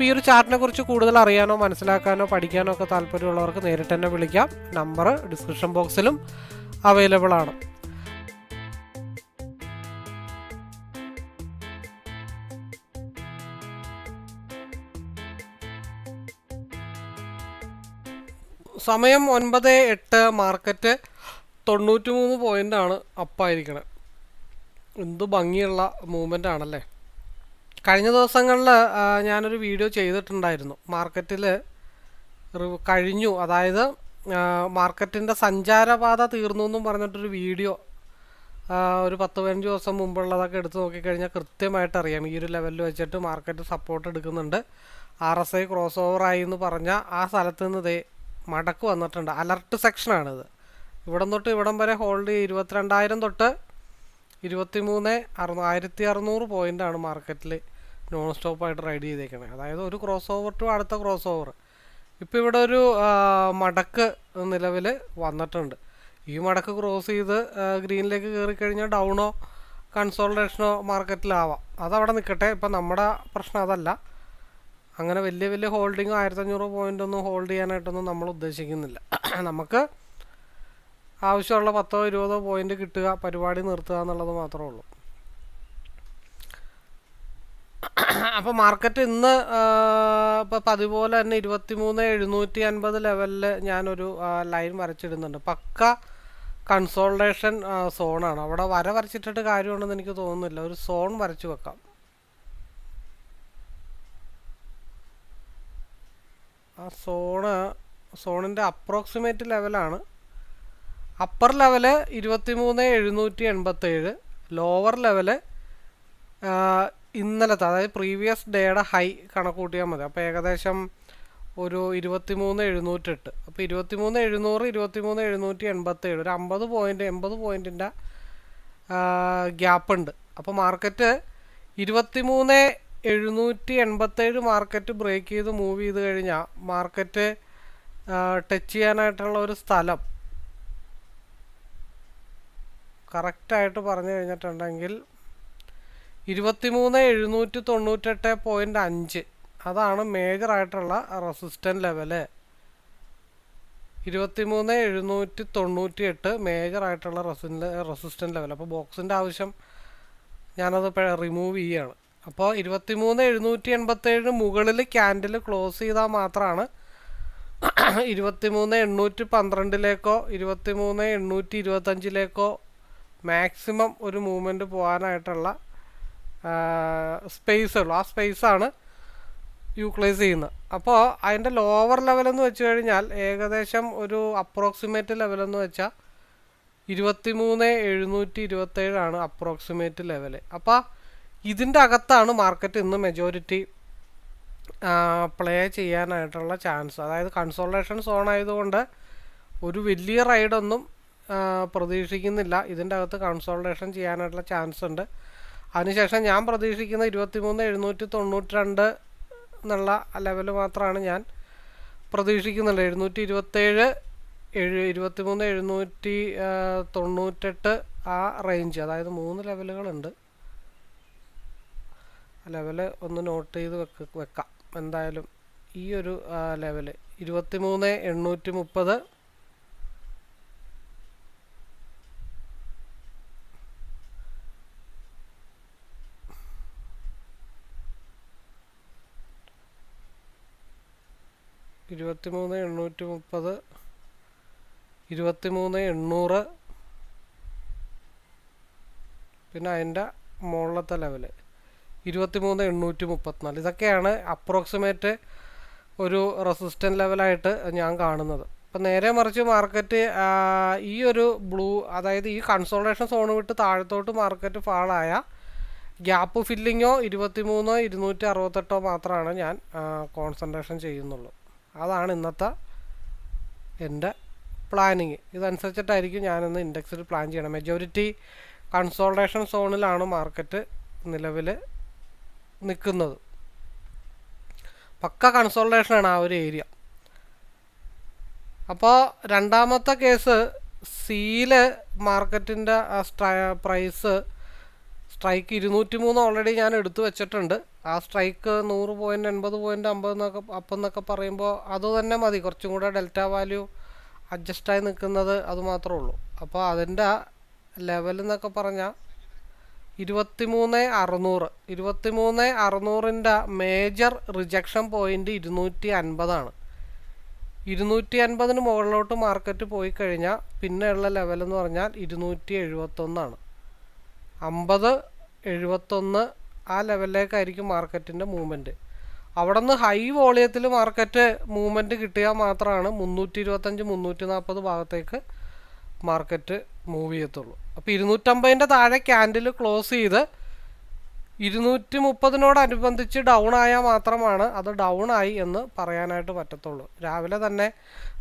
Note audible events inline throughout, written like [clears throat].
അപ്പോൾ ഈ ഒരു ചാർട്ടിനെ കുറിച്ച് കൂടുതൽ അറിയാനോ മനസ്സിലാക്കാനോ പഠിക്കാനോ ഒക്കെ താല്പര്യമുള്ളവർക്ക് നേരിട്ട് തന്നെ വിളിക്കാം. നമ്പർ ഡിസ്ക്രിപ്ഷൻ ബോക്സിലും അവൈലബിൾ ആണ്. സമയം ഒൻപത് എട്ട് മാർക്കറ്റ് തൊണ്ണൂറ്റി മൂന്ന് പോയിന്റാണ് അപ്പായിരിക്കണത് എന്ത് ഭംഗിയുള്ള മൂവ്മെന്റ് ആണല്ലേ? കഴിഞ്ഞ ദിവസങ്ങളിൽ ഞാനൊരു വീഡിയോ ചെയ്തിട്ടുണ്ടായിരുന്നു. മാർക്കറ്റിൽ കഴിഞ്ഞു. അതായത് മാർക്കറ്റിന്റെ സഞ്ചാരപാത തീർന്നു എന്നും പറഞ്ഞിട്ടൊരു വീഡിയോ ഒരു പത്ത് പതിനഞ്ച് ദിവസം മുമ്പുള്ളതൊക്കെ എടുത്ത് നോക്കിക്കഴിഞ്ഞാൽ കൃത്യമായിട്ട് അറിയാം. ഈ ഒരു ലെവലിൽ വെച്ചിട്ട് മാർക്കറ്റ് സപ്പോർട്ട് എടുക്കുന്നുണ്ട്. R S I cross over ആയി എന്ന് പറഞ്ഞാൽ ആ സ്ഥലത്ത് നിന്ന് ഇതേ മടക്ക് വന്നിട്ടുണ്ട്. അലർട്ട് സെക്ഷനാണിത്. ഇവിടം തൊട്ട് ഇവിടം വരെ ഹോൾഡ് ഇരുപത്തിരണ്ടായിരം തൊട്ട് ഇരുപത്തി മൂന്ന് അറുന്നൂ ആയിരത്തി അറുന്നൂറ് പോയിന്റാണ് മാർക്കറ്റിൽ. നോൺ സ്റ്റോപ്പായിട്ട് റൈഡ് ചെയ്തേക്കണം. അതായത് ഒരു ക്രോസ് ഓവർ ടു അടുത്ത ക്രോസ് ഓവർ ഇപ്പോൾ ഇവിടെ ഒരു മടക്ക് നിലവിൽ വന്നിട്ടുണ്ട്. ഈ മടക്ക് ക്രോസ് ചെയ്ത് ഗ്രീനിലേക്ക് കയറി കഴിഞ്ഞാൽ ഡൗണോ കൺസോൾട്ടേഷനോ മാർക്കറ്റിലാവാം അതവിടെ നിൽക്കട്ടെ ഇപ്പം നമ്മുടെ പ്രശ്നം അതല്ല. അങ്ങനെ വലിയ വലിയ ഹോൾഡിങ്ങോ ആയിരത്തഞ്ഞൂറ് പോയിന്റ് ഒന്നും ഹോൾഡ് ചെയ്യാനായിട്ടൊന്നും നമ്മൾ ഉദ്ദേശിക്കുന്നില്ല. [clears throat] നമുക്ക് ആവശ്യമുള്ള പത്തോ ഇരുപതോ പോയിന്റ് കിട്ടുക പരിപാടി നിർത്തുക എന്നുള്ളത് മാത്രമേ ഉള്ളൂ. അപ്പോൾ മാർക്കറ്റ് ഇന്ന് ഇപ്പോൾ പതിപോലെ തന്നെ ഇരുപത്തി മൂന്ന് എഴുന്നൂറ്റി അൻപത് ലെവലിൽ ഞാനൊരു ലൈൻ വരച്ചിടുന്നുണ്ട്. പക്ക കൺസോൾട്ടേഷൻ സോണാണ് അവിടെ വര വരച്ചിട്ടിട്ട് കാര്യമുണ്ടെന്ന് എനിക്ക് തോന്നുന്നില്ല. ഒരു സോൺ വരച്ചു വെക്കാം. ആ സോണ് സോണിന്റെ അപ്രോക്സിമേറ്റ് ലെവലാണ് അപ്പർ ലെവൽ ഇരുപത്തി മൂന്ന് എഴുന്നൂറ്റി എൺപത്തേഴ് ലോവർ ലെവൽ ഇന്നലത്തെ അതായത് പ്രീവിയസ് ഡേയുടെ ഹൈ കണക്ക് കൂട്ടിയാൽ മതി. അപ്പോൾ ഏകദേശം ഒരു ഇരുപത്തി മൂന്ന് എഴുന്നൂറ്റെട്ട്. അപ്പോൾ ഇരുപത്തി മൂന്ന് എഴുന്നൂറ് ഇരുപത്തി മൂന്ന് എഴുന്നൂറ്റി എൺപത്തേഴ്. ഒരു അമ്പത് പോയിന്റ് എൺപത് പോയിന്റിന്റെ ഗ്യാപ്പുണ്ട് അപ്പോൾ മാർക്കറ്റ് ഇരുപത്തി മൂന്ന് എഴുന്നൂറ്റി എൺപത്തേഴ് മാർക്കറ്റ് ബ്രേക്ക് ചെയ്ത് മൂവ് ചെയ്ത് കഴിഞ്ഞാൽ മാർക്കറ്റ് ടച്ച് ചെയ്യാനായിട്ടുള്ള ഒരു സ്ഥലം കറക്റ്റായിട്ട് പറഞ്ഞു കഴിഞ്ഞിട്ടുണ്ടെങ്കിൽ ഇരുപത്തിമൂന്ന് എഴുന്നൂറ്റി തൊണ്ണൂറ്റെട്ട് പോയിന്റ് അഞ്ച്. അതാണ് മേജറായിട്ടുള്ള റെസിസ്റ്റന്റ് ലെവൽ. ഇരുപത്തിമൂന്ന് എഴുന്നൂറ്റി തൊണ്ണൂറ്റി എട്ട് മേജറായിട്ടുള്ള റെസി റെസിസ്റ്റന്റ് ലെവൽ അപ്പോൾ ബോക്സിന്റെ ആവശ്യം ഞാനത് റിമൂവ് ചെയ്യുകയാണ് അപ്പോൾ ഇരുപത്തിമൂന്ന് എഴുന്നൂറ്റി എൺപത്തേഴ് മുകളിൽ ക്യാൻഡിൽ ക്ലോസ് ചെയ്താൽ മാത്രമാണ് ഇരുപത്തിമൂന്ന് എണ്ണൂറ്റി പന്ത്രണ്ടിലേക്കോ ഇരുപത്തിമൂന്ന് എണ്ണൂറ്റി ഇരുപത്തഞ്ചിലേക്കോ മാക്സിമം ഒരു മൂവ്മെന്റ് പോകാനായിട്ടുള്ള സ്പേസ് ഉള്ളു. ആ സ്പേസാണ് യൂട്ടിലൈസ് ചെയ്യുന്നത്. അപ്പോൾ അതിന്റെ ലോവർ ലെവലെന്ന് വെച്ച് കഴിഞ്ഞാൽ ഏകദേശം ഒരു അപ്രോക്സിമേറ്റ് ലെവലെന്ന് വെച്ചാൽ ഇരുപത്തി മൂന്ന് എഴുന്നൂറ്റി ഇരുപത്തേഴാണ് അപ്രോക്സിമേറ്റ് ലെവൽ അപ്പോൾ ഇതിന്റെ അകത്താണ് മാർക്കറ്റ് ഇന്ന് മെജോറിറ്റി പ്ലേ ചെയ്യാനായിട്ടുള്ള ചാൻസ് അതായത് കൺസോൾട്ടേഷൻ സോൺ ആയതുകൊണ്ട് ഒരു വലിയ റൈഡൊന്നും പ്രതീക്ഷിക്കുന്നില്ല. ഇതിന്റെ അകത്ത് കൺസോൾട്ടേഷൻ ചെയ്യാനായിട്ടുള്ള ചാൻസ് ഉണ്ട്. അതിനുശേഷം ഞാൻ പ്രതീക്ഷിക്കുന്ന ഇരുപത്തിമൂന്ന് എഴുന്നൂറ്റി തൊണ്ണൂറ്റി രണ്ട് എന്നുള്ള ലെവൽ മാത്രമാണ് ഞാൻ പ്രതീക്ഷിക്കുന്നുണ്ട് എഴുന്നൂറ്റി ഇരുപത്തേഴ് എഴു ഇരുപത്തിമൂന്ന് എഴുന്നൂറ്റി തൊണ്ണൂറ്റെട്ട് ആ റേഞ്ച് അതായത് മൂന്ന് ലെവലുകളുണ്ട് ലെവൽ ഒന്ന് നോട്ട് ചെയ്ത് വെക്ക വെക്കാം. എന്തായാലും ഈ ഒരു ലെവൽ ഇരുപത്തിമൂന്ന് എണ്ണൂറ്റി മുപ്പത് ഇരുപത്തിമൂന്ന് എണ്ണൂറ്റി മുപ്പത് ഇരുപത്തിമൂന്ന് എണ്ണൂറ് പിന്നെ അതിന്റെ മുകളിലത്തെ ലെവൽ ഇരുപത്തിമൂന്ന് എണ്ണൂറ്റി മുപ്പത്തിനാല് ഇതൊക്കെയാണ് അപ്രോക്സിമേറ്റ് ഒരു റെസിസ്റ്റന്റ് ലെവലായിട്ട് ഞാൻ കാണുന്നത്. അപ്പം നേരെ മറിച്ച് മാർക്കറ്റ് ഈ ഒരു ബ്ലൂ അതായത് ഈ കൺസോൾട്ടേഷൻ സോൺ വിട്ട് താഴത്തോട്ട് മാർക്കറ്റ് ഫാളായ ഗ്യാപ്പ് ഫില്ലിങ്ങോ ഇരുപത്തിമൂന്നോ ഇരുന്നൂറ്റി അറുപത്തെട്ടോ മാത്രമാണ് ഞാൻ കോൺസെൻട്രേഷൻ ചെയ്യുന്നുള്ളൂ. അതാണ് ഇന്നത്തെ എന്റെ പ്ലാനിങ് ഇതനുസരിച്ചിട്ടായിരിക്കും ഞാനിന്ന് ഇൻഡെക്സിൽ പ്ലാൻ ചെയ്യണം മെജോറിറ്റി കൺസോൾട്ടേഷൻ സോണിലാണ് മാർക്കറ്റ് നിലവിൽ നിൽക്കുന്നത്. പക്ക കൺസോൾട്ടേഷനാണ് ആ ഒരു ഏരിയ അപ്പോൾ രണ്ടാമത്തെ കേസ് സീൽ മാർക്കറ്റിന്റെ പ്രൈസ് സ്ട്രൈക്ക് ഇരുന്നൂറ്റി മൂന്ന് ഓൾറെഡി ഞാൻ എടുത്തു വെച്ചിട്ടുണ്ട്. ആ സ്ട്രൈക്ക് നൂറ് പോയിന്റ് എൺപത് പോയിന്റ് അമ്പത് എന്നൊക്കെ അപ്പം എന്നൊക്കെ പറയുമ്പോൾ അത് തന്നെ മതി. കുറച്ചും കൂടെ ഡെൽറ്റ വാല്യൂ അഡ്ജസ്റ്റായി നിൽക്കുന്നത് അത് മാത്രമേ ഉള്ളൂ. അപ്പോൾ അതിന്റെ ലെവൽ എന്നൊക്കെ പറഞ്ഞാൽ ഇരുപത്തി മൂന്ന് അറുന്നൂറ് ഇരുപത്തി മൂന്ന് അറുന്നൂറിന്റെ മേജർ റിജക്ഷൻ പോയിന്റ് ഇരുന്നൂറ്റി അൻപതാണ് ഇരുന്നൂറ്റി അൻപതിന് മുകളിലോട്ട് മാർക്കറ്റ് പോയി കഴിഞ്ഞാൽ പിന്നെയുള്ള ലെവൽ എന്ന് പറഞ്ഞാൽ ഇരുന്നൂറ്റി എഴുപത്തൊന്നാണ് അമ്പത് എഴുപത്തൊന്ന് ആ ലെവലിലേക്കായിരിക്കും മാർക്കറ്റിന്റെ മൂവ്മെന്റ്. അവിടെ നിന്ന് ഹൈ വോളിയത്തിൽ മാർക്കറ്റ് മൂവ്മെന്റ് കിട്ടിയാൽ മാത്രമാണ് മുന്നൂറ്റി ഇരുപത്തഞ്ച് മുന്നൂറ്റി നാൽപ്പത് ഭാഗത്തേക്ക് മാർക്കറ്റ് മൂവ് ചെയ്യത്തുള്ളൂ. അപ്പോൾ ഇരുന്നൂറ്റമ്പതിന്റെ താഴെ ക്യാൻഡിൽ ക്ലോസ് ചെയ്ത് ഇരുന്നൂറ്റി മുപ്പതിനോടനുബന്ധിച്ച് ഡൗൺ ആയാൽ മാത്രമാണ് അത് ഡൗൺ ആയി എന്ന് പറയാനായിട്ട് പറ്റത്തുള്ളൂ. രാവിലെ തന്നെ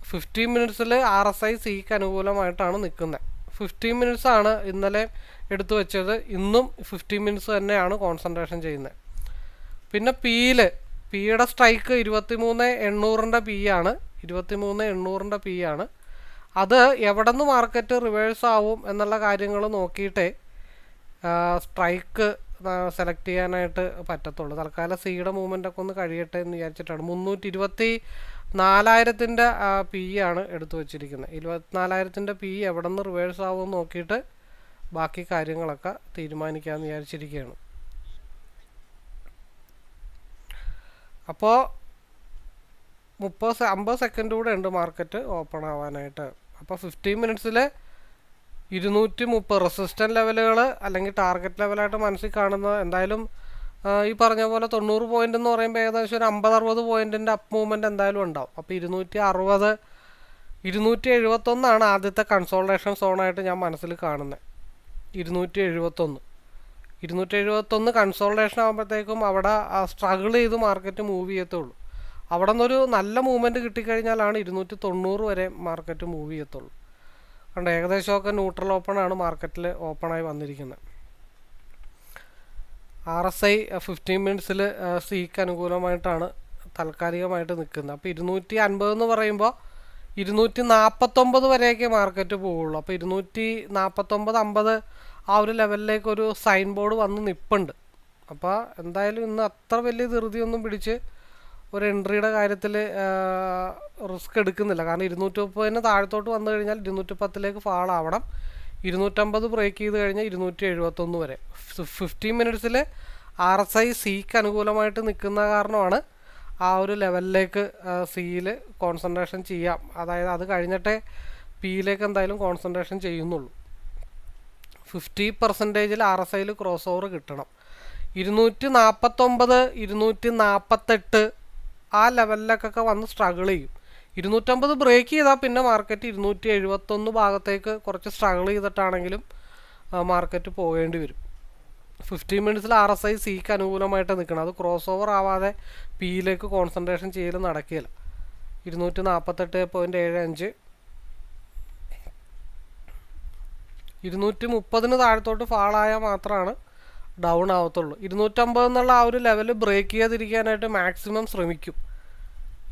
ഫിഫ്റ്റീൻ മിനിറ്റ്സിൽ ആർ എസ് ഐ സിക്ക് അനുകൂലമായിട്ടാണ് നിൽക്കുന്നത്. ഫിഫ്റ്റീൻ മിനിറ്റ്സ് ആണ് ഇന്നലെ എടുത്തു വെച്ചത്. ഇന്നും ഫിഫ്റ്റീൻ മിനിറ്റ്സ് തന്നെയാണ് കോൺസെൻട്രേഷൻ ചെയ്യുന്നത്. പിന്നെ പിയിൽ പിയുടെ സ്ട്രൈക്ക് ഇരുപത്തി മൂന്ന് എണ്ണൂറിന്റെ പി ആണ്. ഇരുപത്തി മൂന്ന് എണ്ണൂറിന്റെ പി ആണ്. അത് എവിടെ നിന്ന് മാർക്കറ്റ് റിവേഴ്സ് ആവും എന്നുള്ള കാര്യങ്ങൾ നോക്കിയിട്ടേ സ്ട്രൈക്ക് സെലക്ട് ചെയ്യാനായിട്ട് പറ്റത്തുള്ളൂ. തൽക്കാലം സിയുടെ മൂവ്മെന്റ് ഒക്കെ ഒന്ന് കഴിയട്ടെ എന്ന് വിചാരിച്ചിട്ടാണ്. മുന്നൂറ്റി ഇരുപത്തി നാലായിരത്തിന്റെ പി ആണ് എടുത്തു വച്ചിരിക്കുന്നത്. ഇരുപത്തിനാലായിരത്തിന്റെ പി എവിടെ നിന്ന് റിവേഴ്സ് ആവുമെന്ന് നോക്കിയിട്ട് ബാക്കി കാര്യങ്ങളൊക്കെ തീരുമാനിക്കാമെന്ന് വിചാരിച്ചിരിക്കുകയാണ്. അപ്പോൾ മുപ്പത് അമ്പത് സെക്കൻഡ് കൂടെ ഉണ്ട് മാർക്കറ്റ് ഓപ്പൺ ആവാനായിട്ട്. അപ്പോൾ ഫിഫ്റ്റീൻ മിനിറ്റ്സിൽ ഇരുന്നൂറ്റി മുപ്പത് റെസിസ്റ്റന്റ് ലെവലുകൾ അല്ലെങ്കിൽ ടാർഗറ്റ് ലെവലായിട്ട് മനസ്സിൽ കാണുന്ന എന്തായാലും ഈ പറഞ്ഞ പോലെ തൊണ്ണൂറ് പോയിന്റ് എന്ന് പറയുമ്പോൾ ഏകദേശം ഒരു അമ്പത് അറുപത് പോയിന്റിന്റെ അപ്പ് മൂവ്മെന്റ് എന്തായാലും ഉണ്ടാവും. അപ്പോൾ ഇരുന്നൂറ്റി അറുപത് ഇരുന്നൂറ്റി എഴുപത്തൊന്നാണ് ആദ്യത്തെ കൺസോൾട്ടേഷൻ സോണായിട്ട് ഞാൻ മനസ്സിൽ കാണുന്നത് ഇരുന്നൂറ്റി എഴുപത്തൊന്ന് ഇരുന്നൂറ്റി എഴുപത്തൊന്ന് കൺസോൾട്ടേഷൻ ആകുമ്പോഴത്തേക്കും അവിടെ സ്ട്രഗിൾ ചെയ്ത് മാർക്കറ്റ് മൂവ് ചെയ്യത്തുള്ളൂ. അവിടെ നിന്നൊരു നല്ല മൂവ്മെന്റ് കിട്ടിക്കഴിഞ്ഞാലാണ് ഇരുന്നൂറ്റി തൊണ്ണൂറ് വരെ മാർക്കറ്റ് മൂവ് ചെയ്യത്തുള്ളൂ. കണ്ട് ഏകദേശമൊക്കെ ന്യൂട്രൽ ഓപ്പൺ ആണ് മാർക്കറ്റിൽ ഓപ്പണായി വന്നിരിക്കുന്നത് ആർ എസ് ഐ ഫിഫ്റ്റീൻ മിനിറ്റ്സിൽ സിക്ക് അനുകൂലമായിട്ടാണ് താൽക്കാലികമായിട്ട് നിൽക്കുന്നത്. അപ്പോൾ ഇരുന്നൂറ്റി അൻപത് എന്ന് പറയുമ്പോൾ ഇരുന്നൂറ്റി നാൽപ്പത്തൊമ്പത് വരെയൊക്കെ മാർക്കറ്റ് പോവുള്ളൂ. അപ്പോൾ ഇരുന്നൂറ്റി നാൽപ്പത്തൊമ്പത് അമ്പത് ആ ഒരു ലെവലിലേക്ക് ഒരു സൈൻ ബോർഡ് വന്ന് നിൽപ്പുണ്ട് അപ്പോൾ എന്തായാലും ഇന്ന് അത്ര വലിയ ധൃതിയൊന്നും പിടിച്ച് ഒരു എൻട്രിയുടെ കാര്യത്തിൽ റിസ്ക് എടുക്കുന്നില്ല. കാരണം ഇരുന്നൂറ്റി മുപ്പതിന് താഴത്തോട്ട് വന്നു കഴിഞ്ഞാൽ ഇരുന്നൂറ്റി പത്തിലേക്ക് ഫാൾ ആവണം. ഇരുന്നൂറ്റമ്പത് ബ്രേക്ക് ചെയ്ത് കഴിഞ്ഞാൽ ഇരുന്നൂറ്റി എഴുപത്തൊന്ന് വരെ ഫിഫ്റ്റീൻ മിനിറ്റ്സിൽ ആർ എസ് ഐ സിക്ക് അനുകൂലമായിട്ട് നിൽക്കുന്ന കാരണമാണ് ആ ഒരു ലെവലിലേക്ക് സിയിൽ കോൺസെൻട്രേഷൻ ചെയ്യാം. അതായത് അത് കഴിഞ്ഞിട്ടേ പിയിലേക്ക് എന്തായാലും കോൺസെൻട്രേഷൻ ചെയ്യുന്നുള്ളൂ. ഫിഫ്റ്റി പെർസെന്റേജിൽ ആർ എസ് ഐയിൽ ക്രോസ് ഓവർ കിട്ടണം. ഇരുന്നൂറ്റി നാൽപ്പത്തൊമ്പത് ഇരുന്നൂറ്റി നാൽപ്പത്തെട്ട് ആ ലെവലിലേക്കൊക്കെ വന്ന് സ്ട്രഗിൾ ചെയ്യും. ഇരുന്നൂറ്റമ്പത് ബ്രേക്ക് ചെയ്താൽ പിന്നെ മാർക്കറ്റ് ഇരുന്നൂറ്റി എഴുപത്തൊന്ന് ഭാഗത്തേക്ക് കുറച്ച് സ്ട്രഗിൾ ചെയ്തിട്ടാണെങ്കിലും മാർക്കറ്റ് പോകേണ്ടി വരും. ഫിഫ്റ്റീൻ മിനിറ്റ്സിൽ ആർ എസ് ഐ സിക്ക് അനുകൂലമായിട്ട് നിൽക്കണം. അത് ക്രോസ് ഓവർ ആവാതെ പിയിലേക്ക് കോൺസെൻട്രേഷൻ ചെയ്യൽ നടക്കുകയില്ല. ഇരുന്നൂറ്റി നാൽപ്പത്തെട്ട് പോയിന്റ് ഏഴ് അഞ്ച്. ഇരുന്നൂറ്റി മുപ്പതിന് താഴത്തോട്ട് ഫാളായാൽ മാത്രമാണ് ഡൗൺ ആവത്തുള്ളൂ. ഇരുന്നൂറ്റമ്പത് എന്നുള്ള ആ ഒരു ലെവൽ ബ്രേക്ക് ചെയ്തിരിക്കാനായിട്ട് മാക്സിമം ശ്രമിക്കും.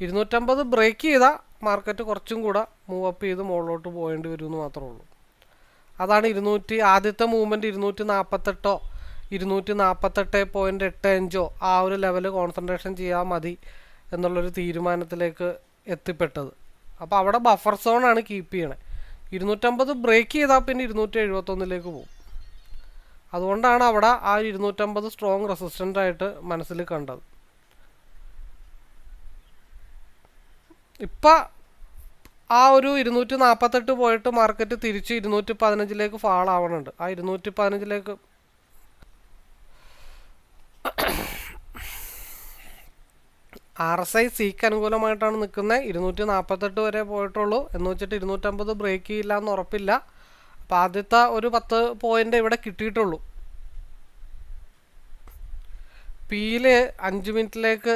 ഇരുന്നൂറ്റമ്പത് ബ്രേക്ക് ചെയ്താൽ മാർക്കറ്റ് കുറച്ചും കൂടെ മൂവ് അപ്പ് ചെയ്ത് മുകളിലോട്ട് പോകേണ്ടി വരും എന്ന് മാത്രമേ ഉള്ളൂ. അതാണ് ഇരുന്നൂറ്റി ആദ്യത്തെ മൂവ്മെന്റ് ഇരുന്നൂറ്റി നാൽപ്പത്തെട്ടോ ഇരുന്നൂറ്റി നാൽപ്പത്തെട്ട് പോയിന്റ് എട്ട് അഞ്ചോ ആ ഒരു ലെവൽ കോൺസെൻട്രേഷൻ ചെയ്യാൻ മതി എന്നുള്ളൊരു തീരുമാനത്തിലേക്ക് എത്തിപ്പെട്ടത്. അപ്പോൾ അവിടെ ബഫർ സോണാണ് കീപ്പ് ചെയ്യണേ. ഇരുന്നൂറ്റമ്പത് ബ്രേക്ക് ചെയ്താൽ പിന്നെ ഇരുന്നൂറ്റി എഴുപത്തൊന്നിലേക്ക് പോകും. അതുകൊണ്ടാണ് അവിടെ ആ ഇരുന്നൂറ്റമ്പത് സ്ട്രോങ് റെസിസ്റ്റന്റ് ആയിട്ട് മനസ്സിൽ കണ്ടത്. ഇപ്പം ആ ഒരു ഇരുന്നൂറ്റി നാൽപ്പത്തെട്ട് പോയിട്ട് മാർക്കറ്റ് തിരിച്ച് ഇരുന്നൂറ്റി പതിനഞ്ചിലേക്ക് ഫാൾ ആവണുണ്ട്. ആ ഇരുന്നൂറ്റി പതിനഞ്ചിലേക്ക് ആർ എസ് ഐ സിക്ക് അനുകൂലമായിട്ടാണ് നിൽക്കുന്നത് ഇരുന്നൂറ്റി നാൽപ്പത്തെട്ട് വരെ പോയിട്ടുള്ളൂ. എന്ന് വെച്ചിട്ട് ഇരുന്നൂറ്റമ്പത് ബ്രേക്ക് ചെയ്യില്ല എന്ന് ഉറപ്പില്ല. അപ്പോൾ ആദ്യത്തെ ഒരു പത്ത് പോയിന്റ് ഇവിടെ കിട്ടിയിട്ടുള്ളൂ. പിയിൽ അഞ്ച് മിനിറ്റിലേക്ക്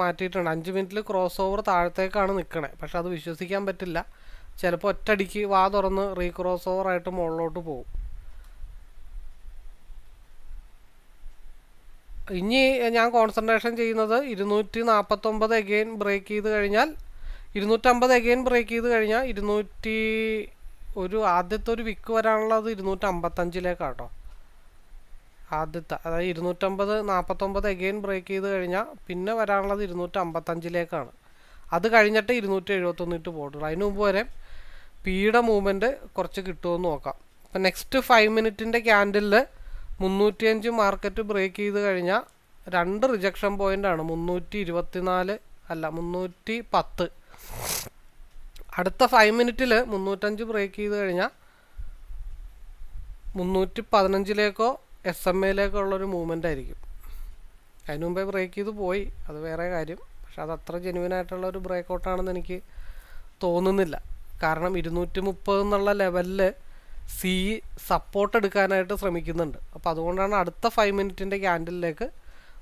മാറ്റിയിട്ടുണ്ട്. അഞ്ച് മിനിറ്റിൽ ക്രോസ് ഓവർ താഴത്തേക്കാണ് നിൽക്കണേ പക്ഷെ അത് വിശ്വസിക്കാൻ പറ്റില്ല. ചിലപ്പോൾ ഒറ്റടിക്ക് വാ തുറന്ന് റീ ക്രോസ് ഓവർ ആയിട്ട് മുകളിലോട്ട് പോകും. ഇനി ഞാൻ കോൺസെൻട്രേഷൻ ചെയ്യുന്നത് ഇരുന്നൂറ്റി നാൽപ്പത്തൊമ്പത് എഗെയിൻ ബ്രേക്ക് ചെയ്ത് കഴിഞ്ഞാൽ ഇരുന്നൂറ്റമ്പത് എഗെയിൻ ബ്രേക്ക് ചെയ്ത് കഴിഞ്ഞാൽ ഇരുന്നൂറ്റി ഒരു ആദ്യത്തെ ഒരു വിക്ക് വരാനുള്ളത് ഇരുന്നൂറ്റമ്പത്തഞ്ചിലേക്കാട്ടോ. കേട്ടോ ആദ്യത്തെ അതായത് ഇരുന്നൂറ്റമ്പത് നാൽപ്പത്തൊമ്പത് എഗെയിൻ ബ്രേക്ക് ചെയ്ത് കഴിഞ്ഞാൽ പിന്നെ വരാനുള്ളത് ഇരുന്നൂറ്റമ്പത്തഞ്ചിലേക്കാണ്. അത് കഴിഞ്ഞിട്ട് ഇരുന്നൂറ്റി എഴുപത്തൊന്നിട്ട് പോയിട്ടുള്ളൂ അതിന് മുമ്പ് വരെ പിയുടെ മൂവ്മെന്റ് കുറച്ച് കിട്ടുമെന്ന് നോക്കാം. അപ്പം നെക്സ്റ്റ് ഫൈവ് മിനിറ്റിന്റെ ക്യാൻഡിലിൽ മുന്നൂറ്റിയഞ്ച് മാർക്കറ്റ് ബ്രേക്ക് ചെയ്ത് കഴിഞ്ഞാൽ രണ്ട് റിജക്ഷൻ പോയിന്റാണ് മുന്നൂറ്റി ഇരുപത്തിനാല് അല്ല മുന്നൂറ്റി പത്ത് അടുത്ത ഫൈവ് മിനിറ്റിൽ മുന്നൂറ്റഞ്ച് ബ്രേക്ക് ചെയ്ത് കഴിഞ്ഞാൽ മുന്നൂറ്റി പതിനഞ്ചിലേക്കോ എസ് എം എയിലേക്കുള്ളൊരു മൂവ്മെന്റ് ആയിരിക്കും. അതിന് മുമ്പേ ബ്രേക്ക് ചെയ്ത് പോയി. അത് വേറെ കാര്യം. പക്ഷെ അത് അത്ര ജെനുവിൻ ആയിട്ടുള്ള ഒരു ബ്രേക്ക് ഔട്ടാണെന്ന് എനിക്ക് തോന്നുന്നില്ല. കാരണം ഇരുന്നൂറ്റി മുപ്പത് എന്നുള്ള ലെവലിൽ സി സപ്പോർട്ട് എടുക്കാനായിട്ട് ശ്രമിക്കുന്നുണ്ട്. അപ്പോൾ അതുകൊണ്ടാണ് അടുത്ത ഫൈവ് മിനിറ്റിന്റെ ക്യാൻഡിലേക്ക്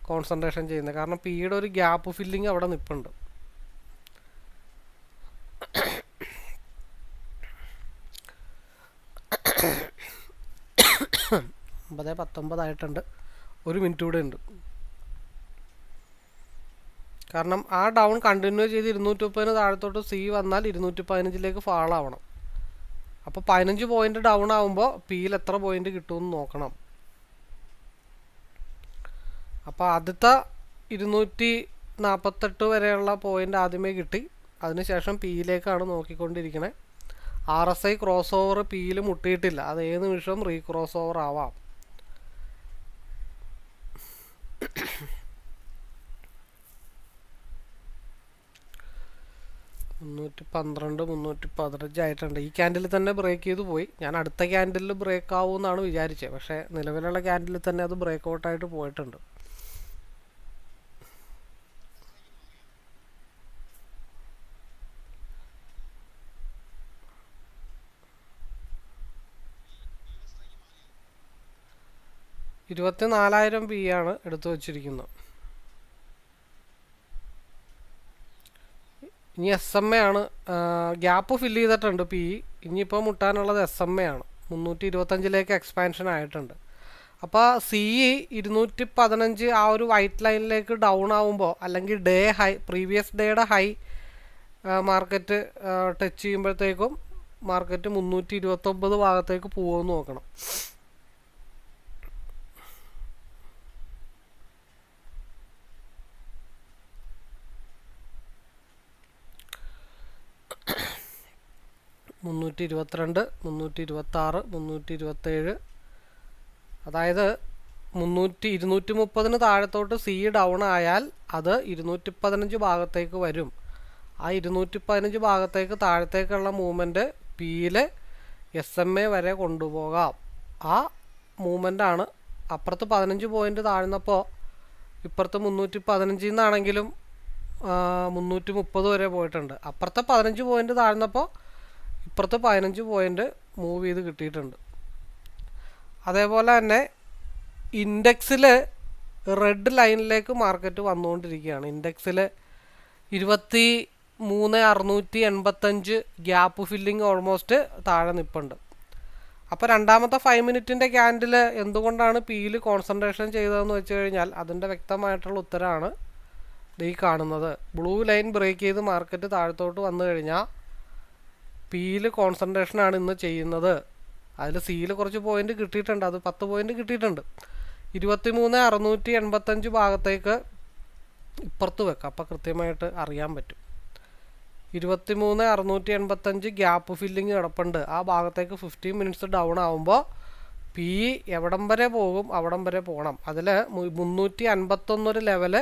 കോൺസെൻട്രേഷൻ ചെയ്യുന്നത്. കാരണം പിയുടെ ഒരു ഗ്യാപ്പ് ഫില്ലിങ് അവിടെ നിൽപ്പുണ്ട് ഒമ്പത് പത്തൊമ്പതായിട്ടുണ്ട്. ഒരു മിനിറ്റ് കൂടെ ഉണ്ട്. കാരണം ആ ഡൗൺ കണ്ടിന്യൂ ചെയ്ത് ഇരുന്നൂറ്റി മുപ്പതിന് താഴത്തോട്ട് സി വന്നാൽ ഇരുന്നൂറ്റി പതിനഞ്ചിലേക്ക് ഫാൾ ആവണം. അപ്പോൾ പതിനഞ്ച് പോയിന്റ് ഡൗൺ ആവുമ്പോൾ പിയിൽ എത്ര പോയിന്റ് കിട്ടുമെന്ന് നോക്കണം. അപ്പോൾ ആദ്യത്തെ ഇരുന്നൂറ്റി നാൽപ്പത്തെട്ട് വരെയുള്ള പോയിന്റ് ആദ്യമേ കിട്ടി. അതിനുശേഷം പിയിലേക്കാണ് നോക്കിക്കൊണ്ടിരിക്കണേ. R S I cross over പിയിൽ മുട്ടിയിട്ടില്ല. അത് ഏത് നിമിഷവും റീ ക്രോസ് ഓവർ ആവാം. മുന്നൂറ്റി പന്ത്രണ്ട് മുന്നൂറ്റി പതിനഞ്ച് ആയിട്ടുണ്ട് ഈ ക്യാൻഡിൽ തന്നെ ബ്രേക്ക് ചെയ്ത് പോയി. ഞാൻ അടുത്ത ക്യാൻഡിലിൽ ബ്രേക്ക് ആവുമെന്നാണ് വിചാരിച്ചത് പക്ഷേ നിലവിലുള്ള ക്യാൻഡിൽ തന്നെ അത് ബ്രേക്ക് ഔട്ടായിട്ട് പോയിട്ടുണ്ട്. ഇരുപത്തി നാലായിരം പി ആണ് എടുത്തു വച്ചിരിക്കുന്നത്. ഇനി എസ് എം എ ആണ്. ഗ്യാപ്പ് ഫില്ല് ചെയ്തിട്ടുണ്ട് പി ഇനിയിപ്പോൾ മുട്ടാനുള്ളത് എസ് എം എ ആണ്. മുന്നൂറ്റി ഇരുപത്തഞ്ചിലേക്ക് എക്സ്പാൻഷൻ ആയിട്ടുണ്ട്. അപ്പോൾ സി ഇരുന്നൂറ്റി പതിനഞ്ച് ആ ഒരു വൈറ്റ് ലൈനിലേക്ക് ഡൗൺ ആവുമ്പോൾ അല്ലെങ്കിൽ ഡേ ഹൈ പ്രീവിയസ് ഡേയുടെ ഹൈ മാർക്കറ്റ് ടച്ച് ചെയ്യുമ്പോഴത്തേക്കും മാർക്കറ്റ് മുന്നൂറ്റി ഇരുപത്തൊമ്പത് ഭാഗത്തേക്ക് പോകുമെന്ന് നോക്കണം. മുന്നൂറ്റി ഇരുപത്തിരണ്ട് മുന്നൂറ്റി ഇരുപത്താറ് മുന്നൂറ്റി ഇരുപത്തേഴ് അതായത് മുന്നൂറ്റി ഇരുന്നൂറ്റി മുപ്പതിന് താഴത്തോട്ട് സി ഡൗൺ ആയാൽ അത് ഇരുന്നൂറ്റി പതിനഞ്ച് ഭാഗത്തേക്ക് വരും. ആ ഇരുന്നൂറ്റി പതിനഞ്ച് ഭാഗത്തേക്ക് താഴത്തേക്കുള്ള മൂവ്മെന്റ് പിയിൽ എസ് എം എ വരെ കൊണ്ടുപോകാം. ആ മൂവ്മെന്റാണ് അപ്പുറത്ത് പതിനഞ്ച് പോയിന്റ് താഴ്ന്നപ്പോൾ ഇപ്പുറത്ത് മുന്നൂറ്റി പതിനഞ്ചിൽ നിന്നാണെങ്കിലും മുന്നൂറ്റി മുപ്പത് വരെ പോയിട്ടുണ്ട്. അപ്പുറത്തെ പതിനഞ്ച് പോയിന്റ് താഴ്ന്നപ്പോൾ ഇപ്പുറത്ത് പതിനഞ്ച് പോയിന്റ് മൂവ് ചെയ്ത് കിട്ടിയിട്ടുണ്ട്. അതേപോലെ തന്നെ ഇൻഡെക്സിൽ റെഡ് ലൈനിലേക്ക് മാർക്കറ്റ് വന്നുകൊണ്ടിരിക്കുകയാണ്. ഇൻഡെക്സിൽ ഇരുപത്തി മൂന്ന് അറുന്നൂറ്റി എൺപത്തഞ്ച് ഗ്യാപ്പ് ഫില്ലിങ് ഓൾമോസ്റ്റ് താഴെ നിൽപ്പുണ്ട് അപ്പോൾ രണ്ടാമത്തെ ഫൈവ് മിനിറ്റിന്റെ ക്യാൻഡിൽ എന്തുകൊണ്ടാണ് പിയിൽ കോൺസെൻട്രേഷൻ ചെയ്തതെന്ന് വെച്ച് കഴിഞ്ഞാൽ അതിന്റെ വ്യക്തമായിട്ടുള്ള ഉത്തരമാണ് ഈ കാണുന്നത്. ബ്ലൂ ലൈൻ ബ്രേക്ക് ചെയ്ത് മാർക്കറ്റ് താഴത്തോട്ട് വന്നു കഴിഞ്ഞാൽ പിയിൽ കോൺസെൻട്രേഷനാണ് ഇന്ന് ചെയ്യുന്നത്. അതിൽ സിയിൽ കുറച്ച് പോയിന്റ് കിട്ടിയിട്ടുണ്ട്. അത് പത്ത് പോയിന്റ് കിട്ടിയിട്ടുണ്ട്. ഇരുപത്തി മൂന്ന് അറുന്നൂറ്റി എൺപത്തഞ്ച് ഭാഗത്തേക്ക് ഇപ്പുറത്ത് വെക്കാം. അപ്പോൾ കൃത്യമായിട്ട് അറിയാൻ പറ്റും. ഇരുപത്തി മൂന്ന് അറുന്നൂറ്റി എൺപത്തഞ്ച് ഗ്യാപ്പ് ഫില്ലിങ് കിടപ്പുണ്ട്. ആ ഭാഗത്തേക്ക് ഫിഫ്റ്റീൻ മിനിറ്റ്സ് ഡൗൺ ആകുമ്പോൾ പി എവിടം വരെ പോകും അവിടം വരെ പോകണം അതിൽ മുന്നൂറ്റി അൻപത്തൊന്നൊരു ലെവൽ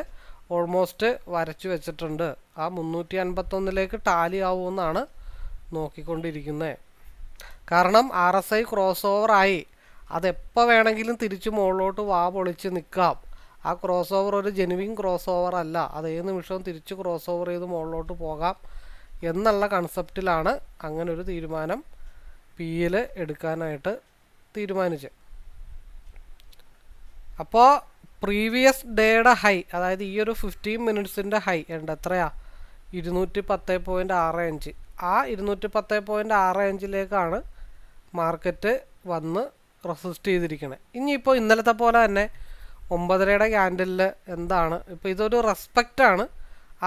ഓൾമോസ്റ്റ് വരച്ചു വെച്ചിട്ടുണ്ട്. ആ മുന്നൂറ്റി അൻപത്തൊന്നിലേക്ക് ടാലി ആവുമെന്നാണ് നോക്കിക്കൊണ്ടിരിക്കുന്നത് കാരണം R S I cross over ആയി. അതെപ്പോൾ വേണമെങ്കിലും തിരിച്ച് മുകളിലോട്ട് വാ പൊളിച്ച് നിൽക്കാം ആ ക്രോസ് ഓവർ ഒരു ജെനുവിൻ ക്രോസ് ഓവർ അല്ല. അത് നിമിഷവും തിരിച്ച് ക്രോസ് ഓവർ ചെയ്ത് മുകളിലോട്ട് പോകാം എന്നുള്ള കൺസെപ്റ്റിലാണ് അങ്ങനെ ഒരു തീരുമാനം പി എൽ എടുക്കാനായിട്ട് തീരുമാനിച്ചത്. അപ്പോൾ പ്രീവിയസ് ഡേയുടെ ഹൈ അതായത് ഈ ഒരു ഫിഫ്റ്റീൻ മിനിറ്റ്സിന്റെ ഹൈ ഉണ്ട് എത്രയാ ഇരുന്നൂറ്റി പത്ത് പോയിന്റ് ആറ് അഞ്ച്. ആ ഇരുന്നൂറ്റി പത്ത് പോയിന്റ് ആറ് അഞ്ചിലേക്കാണ് മാർക്കറ്റ് വന്ന് റെസിസ്റ്റ് ചെയ്തിരിക്കുന്നത് ഇനിയിപ്പോൾ ഇന്നലത്തെ പോലെ തന്നെ ഒമ്പതരയുടെ ക്യാൻഡലിൽ എന്താണ്? ഇപ്പോൾ ഇതൊരു റെസ്പെക്റ്റ് ആണ്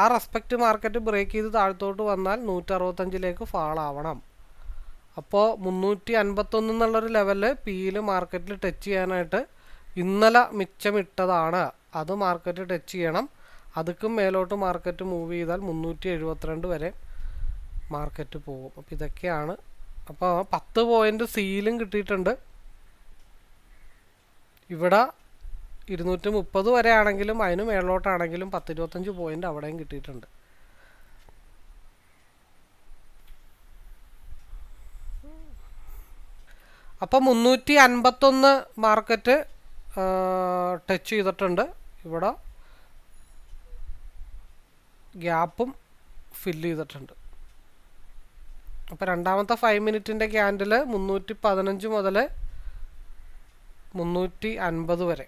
ആ റെസ്പെക്റ്റ് മാർക്കറ്റ് ബ്രേക്ക് ചെയ്ത് താഴത്തോട്ട് വന്നാൽ നൂറ്ററുപത്തഞ്ചിലേക്ക് ഫാളാവണം. അപ്പോൾ മുന്നൂറ്റി അൻപത്തൊന്ന് എന്നുള്ളൊരു ലെവലിൽ പിയിൽ മാർക്കറ്റിൽ ടച്ച് ചെയ്യാനായിട്ട് ഇന്നലെ മിച്ചമിട്ടതാണ്. അത് മാർക്കറ്റ് ടച്ച് ചെയ്യണം. അതുക്കും മേലോട്ട് മാർക്കറ്റ് മൂവ് ചെയ്താൽ മുന്നൂറ്റി എഴുപത്തിരണ്ട് വരെ മാർക്കറ്റ് പോകും. അപ്പോൾ ഇതൊക്കെയാണ്. അപ്പോൾ പത്ത് പോയിന്റ് സീലും കിട്ടിയിട്ടുണ്ട്. ഇവിടെ ഇരുന്നൂറ്റി മുപ്പത് വരെ ആണെങ്കിലും അതിന് മേളിലോട്ടാണെങ്കിലും പത്തിരുപത്തഞ്ച് പോയിന്റ് അവിടെയും കിട്ടിയിട്ടുണ്ട്. അപ്പം മുന്നൂറ്റി അൻപത്തൊന്ന് മാർക്കറ്റ് ടച്ച് ചെയ്തിട്ടുണ്ട്. ഇവിടെ ഗ്യാപ്പും ഫില്ല് ചെയ്തിട്ടുണ്ട്. അപ്പോൾ രണ്ടാമത്തെ ഫൈവ് മിനിറ്റിന്റെ ക്യാൻഡിൽ മുന്നൂറ്റി പതിനഞ്ച് മുതൽ മുന്നൂറ്റി അൻപത് വരെ.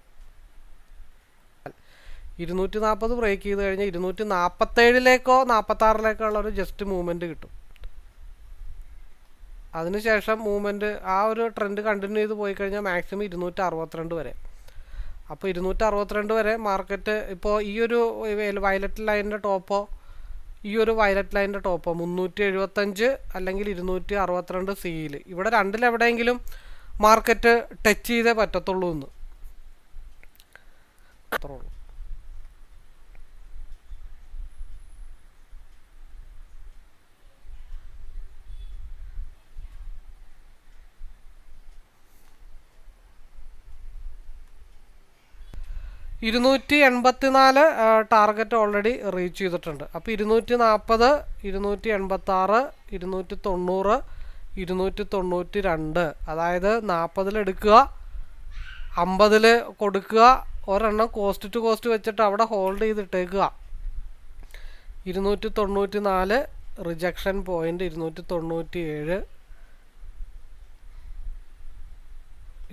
ഇരുന്നൂറ്റി നാൽപ്പത് ബ്രേക്ക് ചെയ്ത് കഴിഞ്ഞാൽ ഇരുന്നൂറ്റി നാൽപ്പത്തേഴിലേക്കോ നാൽപ്പത്താറിലേക്കോ ഉള്ള ഒരു ജസ്റ്റ് മൂവ്മെന്റ് കിട്ടും. അതിനുശേഷം മൂവ്മെന്റ് ആ ഒരു ട്രെൻഡ് കണ്ടിന്യൂ ചെയ്ത് പോയി കഴിഞ്ഞാൽ മാക്സിമം ഇരുന്നൂറ്റി അറുപത്തിരണ്ട് വരെ. അപ്പോൾ ഇരുന്നൂറ്റി അറുപത്തിരണ്ട് വരെ മാർക്കറ്റ് ഇപ്പോൾ ഈ ഒരു വയലറ്റ് ലൈനിന്റെ ടോപ്പോ ഈ ഒരു വയലറ്റ് ലൈനിന്റെ ടോപ്പ്. മുന്നൂറ്റി എഴുപത്തഞ്ച് അല്ലെങ്കിൽ ഇരുന്നൂറ്റി അറുപത്തിരണ്ട് സിയിൽ ഇവിടെ രണ്ടിലെവിടെയെങ്കിലും മാർക്കറ്റ് ടച്ച് ചെയ്തേ പറ്റത്തുള്ളൂ എന്ന് അത്രേ ഉള്ളൂ. ഇരുന്നൂറ്റി എൺപത്തിനാല് ടാർഗറ്റ് ഓൾറെഡി റീച്ച് ചെയ്തിട്ടുണ്ട്. അപ്പോൾ ഇരുന്നൂറ്റി നാൽപ്പത് ഇരുന്നൂറ്റി എൺപത്തി ആറ് ഇരുന്നൂറ്റി തൊണ്ണൂറ് ഇരുന്നൂറ്റി തൊണ്ണൂറ്റി രണ്ട് അതായത് നാൽപ്പതിലെടുക്കുക അമ്പതിൽ കൊടുക്കുക ഒരെണ്ണം കോസ്റ്റ് ടു കോസ്റ്റ് വെച്ചിട്ട് അവിടെ ഹോൾഡ് ചെയ്തിട്ടേക്കുക. ഇരുന്നൂറ്റി തൊണ്ണൂറ്റി നാല് റിജക്ഷൻ പോയിന്റ് ഇരുന്നൂറ്റി തൊണ്ണൂറ്റി ഏഴ്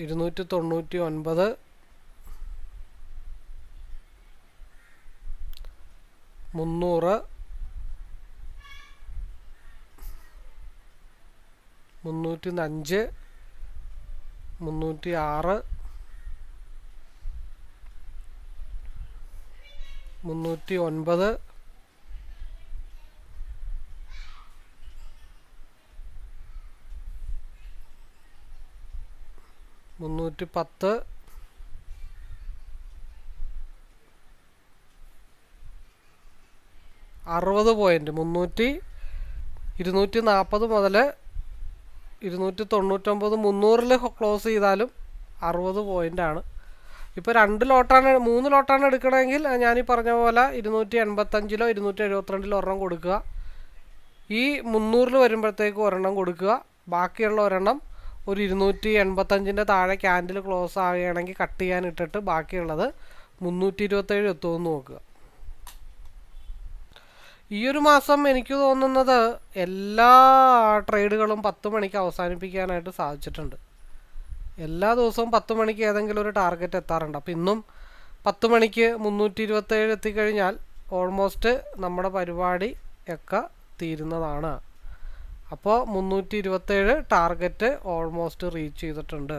ഇരുന്നൂറ്റി തൊണ്ണൂറ്റി ഒൻപത് മുന്നൂറ്. മുന്നൂറ്റി അഞ്ച് മുന്നൂറ്റി ആറ് മുന്നൂറ്റി ഒൻപത് മുന്നൂറ്റി പത്ത് അറുപത് പോയിന്റ് മുന്നൂറ്റി ഇരുന്നൂറ്റി നാൽപ്പത് മുതൽ ഇരുന്നൂറ്റി തൊണ്ണൂറ്റൊമ്പത് മുന്നൂറിൽ ക്ലോസ് ചെയ്താലും അറുപത് പോയിന്റാണ് ഇപ്പോൾ രണ്ട് ലോട്ടാണ് മൂന്ന് ലോട്ടാണ് എടുക്കണമെങ്കിൽ ഈ പറഞ്ഞ പോലെ ഇരുന്നൂറ്റി എൺപത്തഞ്ചിലോ ഇരുന്നൂറ്റി എഴുപത്തിരണ്ടിലോ ഒരെണ്ണം കൊടുക്കുക. ഈ മുന്നൂറിൽ വരുമ്പോഴത്തേക്ക് ഒരെണ്ണം കൊടുക്കുക. ബാക്കിയുള്ള ഒരെണ്ണം ഒരു ഇരുന്നൂറ്റി എൺപത്തഞ്ചിന്റെ താഴെ ക്യാൻഡിൽ ക്ലോസ് ആവുകയാണെങ്കിൽ കട്ട് ചെയ്യാൻ ഇട്ടിട്ട് ബാക്കിയുള്ളത് മുന്നൂറ്റി ഇരുപത്തേഴ് എത്തുമെന്ന് നോക്കുക. ഈ ഒരു മാസം എനിക്ക് തോന്നുന്നത് എല്ലാ ട്രേഡുകളും പത്ത് മണിക്ക് അവസാനിപ്പിക്കാനായിട്ട് സാധിച്ചിട്ടുണ്ട്. എല്ലാ ദിവസവും പത്ത് മണിക്ക് ഏതെങ്കിലും ഒരു ടാർഗറ്റ് എത്താറുണ്ട്. അപ്പോൾ ഇന്നും പത്ത് മണിക്ക് മുന്നൂറ്റി ഇരുപത്തേഴ് എത്തിക്കഴിഞ്ഞാൽ ഓൾമോസ്റ്റ് നമ്മുടെ പരിപാടി ഒക്കെ തീരുന്നതാണ്. അപ്പോൾ മുന്നൂറ്റി ഇരുപത്തേഴ് ടാർഗറ്റ് ഓൾമോസ്റ്റ് റീച്ച് ചെയ്തിട്ടുണ്ട്.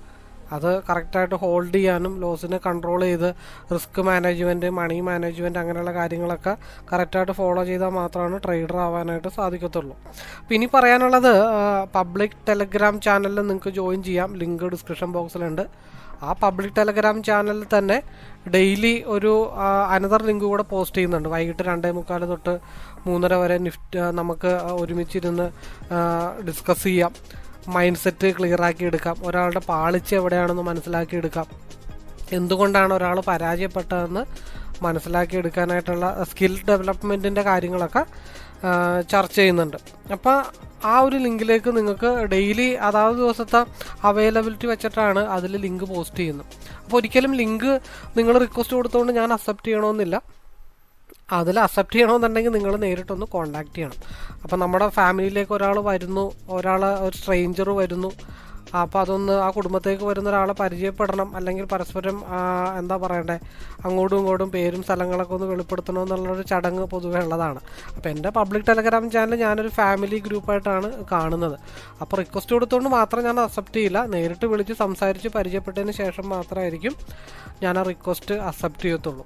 അത് കറക്റ്റായിട്ട് ഹോൾഡ് ചെയ്യാനും ലോസിനെ കൺട്രോൾ ചെയ്ത് റിസ്ക് മാനേജ്മെന്റ് മണി മാനേജ്മെന്റ് അങ്ങനെയുള്ള കാര്യങ്ങളൊക്കെ കറക്റ്റായിട്ട് ഫോളോ ചെയ്താൽ മാത്രമാണ് ട്രേഡർ ആവാനായിട്ട് സാധിക്കത്തുള്ളൂ. അപ്പോൾ ഇനി പറയാനുള്ളത് പബ്ലിക് ടെലഗ്രാം ചാനലിൽ നിങ്ങൾക്ക് ജോയിൻ ചെയ്യാം. ലിങ്ക് ഡിസ്ക്രിപ്ഷൻ ബോക്സിലുണ്ട്. ആ പബ്ലിക് ടെലഗ്രാം ചാനലിൽ തന്നെ ഡെയിലി ഒരു അനദർ ലിങ്ക് കൂടെ പോസ്റ്റ് ചെയ്യുന്നുണ്ട്. വൈകിട്ട് രണ്ടേ മുക്കാൽ തൊട്ട് മൂന്നര വരെ നിഫ്റ്റ് നമുക്ക് ഒരുമിച്ചിരുന്ന് ഡിസ്കസ് ചെയ്യാം. മൈൻഡ് സെറ്റ് ക്ലിയർ ആക്കി എടുക്കാം. ഒരാളുടെ പാളിച്ച എവിടെയാണെന്ന് മനസ്സിലാക്കി എടുക്കാം. എന്തുകൊണ്ടാണ് ഒരാൾ പരാജയപ്പെട്ടതെന്ന് മനസ്സിലാക്കി എടുക്കാനായിട്ടുള്ള സ്കിൽ ഡെവലപ്മെന്റിന്റെ കാര്യങ്ങളൊക്കെ ചർച്ച ചെയ്യുന്നുണ്ട്. അപ്പോൾ ആ ഒരു ലിങ്കിലേക്ക് നിങ്ങൾക്ക് ഡെയിലി അതാത് ദിവസത്തെ അവൈലബിലിറ്റി വെച്ചിട്ടാണ് അതിൽ ലിങ്ക് പോസ്റ്റ് ചെയ്യുന്നത്. അപ്പോൾ ഒരിക്കലും ലിങ്ക് നിങ്ങൾ റിക്വസ്റ്റ് കൊടുത്തുകൊണ്ട് ഞാൻ അക്സെപ്റ്റ് ചെയ്യണമെന്നില്ല അതിൽ അക്സെപ്റ്റ് ചെയ്യണമെന്നുണ്ടെങ്കിൽ നിങ്ങൾ നേരിട്ടൊന്ന് കോണ്ടാക്ട് ചെയ്യണം. അപ്പോൾ നമ്മുടെ ഫാമിലിയിലേക്ക് ഒരാൾ വരുന്നു ഒരാൾ ഒരു സ്ട്രെയിഞ്ചർ വരുന്നു. അപ്പോൾ അതൊന്ന് ആ കുടുംബത്തേക്ക് വരുന്ന ഒരാളെ പരിചയപ്പെടണം. അല്ലെങ്കിൽ പരസ്പരം എന്താ പറയണ്ടേ അങ്ങോട്ടും ഇങ്ങോട്ടും പേരും സ്ഥലങ്ങളൊക്കെ ഒന്ന് വെളിപ്പെടുത്തണം എന്നുള്ളൊരു ചടങ്ങ് പൊതുവെ ഉള്ളതാണ്. അപ്പോൾ എന്റെ പബ്ലിക് ടെലഗ്രാം ചാനൽ ഞാനൊരു ഫാമിലി ഗ്രൂപ്പായിട്ടാണ് കാണുന്നത്. അപ്പോൾ റിക്വസ്റ്റ് കൊടുത്തുകൊണ്ട് മാത്രം ഞാൻ അക്സെപ്റ്റ് ചെയ്യില്ല. നേരിട്ട് വിളിച്ച് സംസാരിച്ച് പരിചയപ്പെട്ടതിന് ശേഷം മാത്രമായിരിക്കും ഞാൻ ആ റിക്വസ്റ്റ് അക്സെപ്റ്റ് ചെയ്യത്തുള്ളൂ.